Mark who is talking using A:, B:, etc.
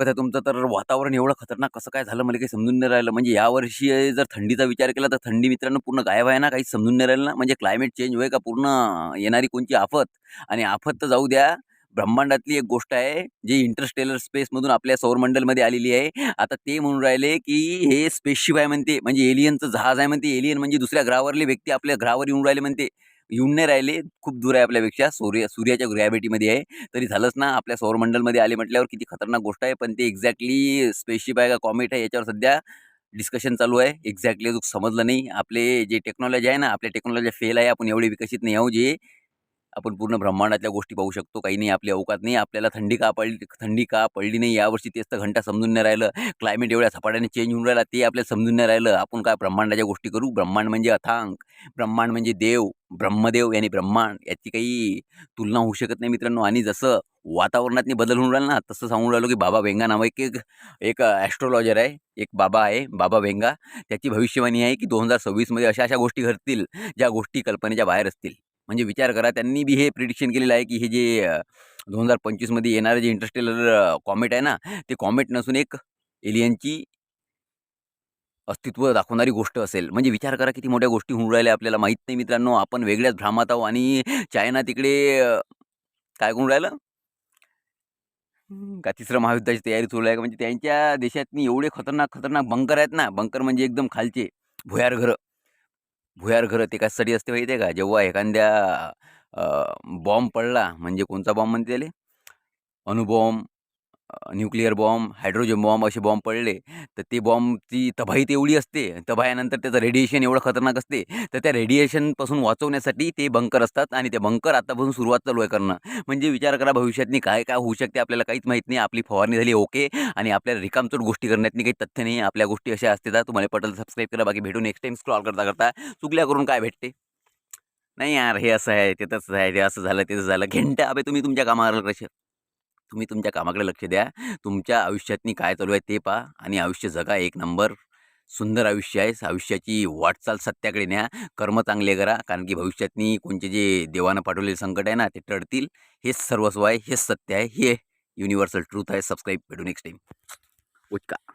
A: कसं आहे तुमचं तर वातावरण एवढं खतरनाक कसं काय झालं? मला काही समजून नाही राहिलं. म्हणजे यावर्षी जर थंडीचा विचार केला तर थंडी मित्रांनो पूर्ण गायब आहे ना? काहीच समजून नाही राहिलं ना? म्हणजे क्लायमेट चेंज होय का? पूर्ण येणारी कोणची आफत? आणि आफत तर जाऊ द्या. ब्रह्मांडातली एक गोष्ट आहे जी इंटरस्टेलर स्पेसमधून आपल्या सौरमंडलमध्ये आलेली आहे. आता ते म्हणून राहिले की हे स्पेसशिप आहे म्हणते. म्हणजे एलियनचं जहाज आहे म्हणते. एलियन म्हणजे दुसऱ्या ग्रहावरले व्यक्ती आपल्या ग्रहावर येऊन राहिले म्हणते. येऊन नाही राहिले. खूप दूर आहे आपल्यापेक्षा. सूर्य सूर्याच्या ग्रॅव्हिटीमध्ये आहे. तरी झालंच ना. आपल्या सौरमंडलमध्ये आले म्हटल्यावर किती खतरनाक गोष्ट आहे. पण ते एक्झॅक्टली स्पेसशिप आहे का कॉमेट आहे याच्यावर सध्या डिस्कशन चालू आहे. एक्झॅक्टली अजून समजलं नाही. आपले जे टेक्नॉलॉजी आहे ना आपल्या टेक्नॉलॉजी फेल आहे. आपण एवढे विकसित नाही आहोत जे आपण पूर्ण ब्रह्मांडातल्या गोष्टी पाहू शकतो. काही नाही आपली अवकात नाही आपल्याला थंडी का पडली थंडी का पडली नाही यावर्षी तेच तर घंटा समजून नाही राहिलं. क्लायमेट एवढ्या झपाट्याने चेंज होऊन राहिला ते आपल्याला समजून नाही राहिलं. आपण काय ब्रह्मांडाच्या गोष्टी करू? ब्रह्मांड म्हणजे अथांग ब्रह्मांड म्हणजे देव ब्रह्मदेव याने ब्रह्मांड याची काही तुलना होऊ शकत नाही मित्रांनो. आणि जसं वातावरणातनी बदल होऊन राहिला ना तसं सांगून राहिलो की बाबा वेंगा नाव एक एक एक ॲस्ट्रॉलॉजर आहे एक बाबा आहे बाबा वेंगा. त्याची भविष्यवाणी आहे की दोन हजार सव्वीसमध्ये अशा अशा गोष्टी घडतील ज्या गोष्टी कल्पनेच्या बाहेर असतील. म्हणजे विचार करा त्यांनी बी हे प्रिडिक्शन केलेलं आहे की हे जे दोन हजार पंचवीसमध्ये येणारं जे इंटरस्टेलर कॉमेट आहे ना ते कॉमेट नसून एक एलियनची अस्तित्व दाखवणारी गोष्ट असेल. म्हणजे विचार करा किती मोठ्या गोष्टी होऊन राहिल्या आपल्याला. माहीत नाही मित्रांनो आपण वेगळ्याच भ्रामात आहोत आणि चायना तिकडे काय करून राहिलं? का तिसरं महायुद्धाची तयारी सुरू आहे? म्हणजे त्यांच्या देशातनी एवढे खतरनाक खतरनाक बंकर आहेत ना. बंकर म्हणजे एकदम खालचे भुयार घरं. भुयार घरं ते कशासाठी असते माहिती आहे का? जेव्हा एखाद्या बॉम्ब पडला म्हणजे कोणता बॉम्ब म्हणते त्याले? अणुबॉम्ब न्यूक्लिअर बॉम्ब हायड्रोजन बॉम्ब असे बॉम्ब पडले तर ते बॉम्बची तबाही तेवढी असते. तबाह्यानंतर त्याचं रेडिएशन एवढं खतरनाक असते. तर त्या रेडिएशनपासून वाचवण्यासाठी ते बंकर असतात आणि ते बंकर आतापासून सुरुवात चालू आहे करणं. म्हणजे विचार करा भविष्यातनी काय काय होऊ शकते आपल्याला काहीच माहीत नाही. आपली फवारणी झाली ओके. आणि आपल्याला रिकामचोट गोष्टी करण्यातनी काही तथ्य नाही. आपल्या गोष्टी अशा असतात तुम्हाला पटेल सबस्क्राईब करा. बाकी भेटू नेक्स्ट टाईम स्क्रॉल करता करता चुकल्या करून काय भेटते? नाही यार हे असं आहे ते तसं आहे ते असं झालं ते तसं झालं. घंटा अबे तुम्ही तुमच्या कामावर लक्ष. तुम्ही तुमच्या कामाकडे लक्ष द्या. तुमच्या आयुष्यातनी काय चालू आहे ते पहा आणि आयुष्य जगा एक नंबर. सुंदर आयुष्य आहे. आयुष्याची वाटचाल सत्याकडे न्या. कर्म चांगले करा कारण की भविष्यातनी कोणते जे देवानं पाठवलेले संकट आहे ना ते टळतील. हेच सर्वस्व आहे हेच सत्य आहे हे युनिव्हर्सल ट्रूथ आहे. सबस्क्राईब भेटू नेक्स्ट टाईम उचका.